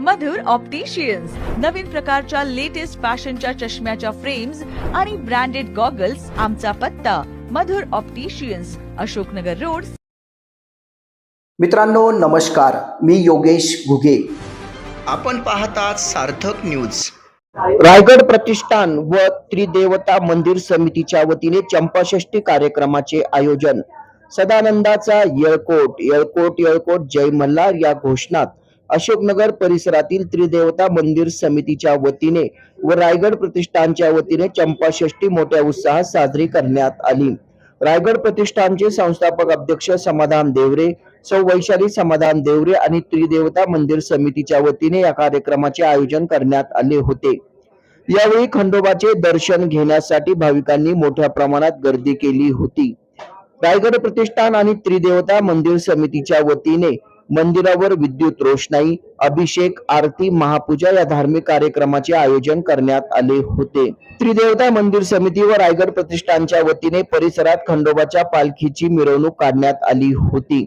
मधुर opticians नवीन प्रकारच्या latest फॅशनच्या चष्म्याच्या फ्रेम्स आणि ब्रँडेड गॉगल्स आमचा पत्ता. Madhur opticians Ashoknagar road. मित्रांनो नमस्कार. मी योगेश घुगे. आपण पाहतात सार्थक न्यूज रायगड प्रतिष्ठान व त्रिदेवता मंदिर समितीच्या वतीने चंपाषष्ठी कार्यक्रमाचे आयोजन. सदानंदाचा येळकोट येळकोट येळकोट जय मल्हार या घोषणात. अशोकनगर परिसरातील त्रिदेवता मंदिर समितीच्या वतीने व रायगड प्रतिष्ठानच्या वतीने चंपाषष्ठी मोठ्या उत्साहात साजरी करण्यात आली. रायगड प्रतिष्ठानचे संस्थापक अध्यक्ष समाधान देवरे सौ वैशाली समाधान देवरे आणि त्रिदेवता मंदिर समितीच्या वतीने या कार्यक्रमाचे आयोजन करण्यात आले होते. यावेळी खंडोबाचे दर्शन घेण्यासाठी भाविकांनी मोठ्या प्रमाणात गर्दी केली होती. रायगड प्रतिष्ठान आणि त्रिदेवता मंदिर समितीच्या वतीने मंदिरावर विद्युत रोषणाई अभिषेक आरती महापूजा या धार्मिक कार्यक्रमाचे आयोजन करण्यात आले होते. त्रिदेवता मंदिर समिती व रायगड प्रतिष्ठानच्या वतीने परिसरात खंडोबाच्या पालखीची मिरवणूक काढण्यात आली होती.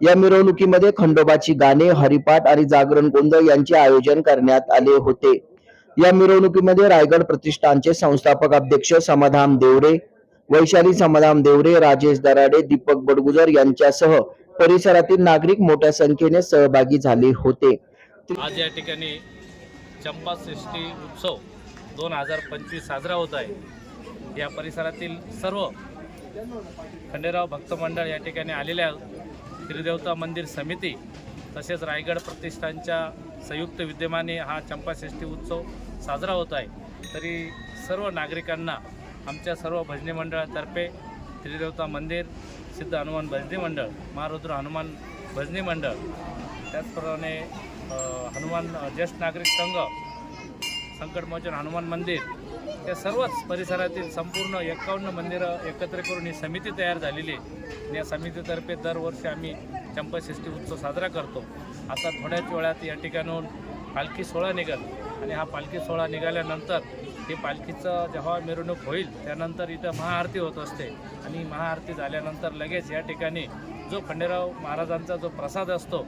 या मिरवणुकीमध्ये खंडोबाची गाणे हरिपाठ आणि जागरण गोंधळ यांचे आयोजन करण्यात आले होते. या मिरवणुकीमध्ये रायगड प्रतिष्ठानचे संस्थापक अध्यक्ष समाधान देवरे वैशाली समाधान देवरे राजेश दराडे दीपक बडगुजर यांच्यासह परिसरातील नागरिक मोठ्या संख्येने सहभागी झाले होते. आज या ठिकाणी चंपा सृष्टी उत्सव दोन हजार पंचवीस साजरा होत आहे. या परिसरातील सर्व खंडेराव भक्त मंडळ या ठिकाणी आलेल्या त्रिदेवता मंदिर समिती तसेच रायगड प्रतिष्ठानच्या संयुक्त विद्यमाने हा चंपाषष्ठी उत्सव साजरा होत आहे. तरी सर्व नागरिकांना आमच्या सर्व भजनी मंडळातर्फे त्रिदेवता मंदिर सिद्ध हनुमान भजनी मंडळ महारुद्र हनुमान भजनी मंडळ. त्याचप्रमाणे हनुमान ज्येष्ठ नागरिक संघ संकटमोचन हनुमान मंदिर या सर्वच परिसरातील संपूर्ण एकावन्न मंदिरं एकत्र करून ही समिती तयार झालेली आहे. आणि या समितीतर्फे दरवर्षी आम्ही चंपाषष्ठी उत्सव साजरा करतो. आता थोड्याच वेळात या ठिकाणून पालखी सोहळा निघाल आणि हा पालखी सोहळा निघाल्यानंतर हे पालखीचं जेव्हा मिरवणूक होईल त्यानंतर इथं महाआरती होत असते. आणि महाआरती झाल्यानंतर लगेच या ठिकाणी जो खंडेराव महाराजांचा जो प्रसाद असतो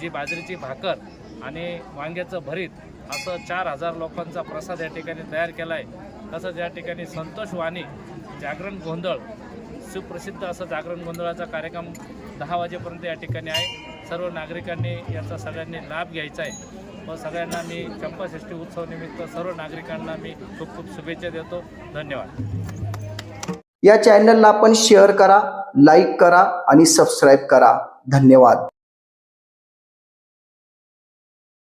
जी बाजरीची भाकर आणि वांग्याचं भरीत असं चार हजार लोकांचा प्रसाद या ठिकाणी तयार केला आहे तसंच या ठिकाणी संतोष वाणी जागरण गोंधळ सुप्रसिद्ध असं जागरण गोंधळाचा कार्यक्रम दहा वाजेपर्यंत या ठिकाणी आहे. सर्व नागरिकांनी याचा सगळ्यांनी लाभ घ्यायचा आहे. व सगळ्यांना मी चंपाषष्ठी उत्सव निमित्त सर्व नागरिकांना मी खूप खूप शुभेच्छा देतो. धन्यवाद. या चॅनलला आपण शेअर करा लाईक करा आणि सबस्क्राईब करा. धन्यवाद.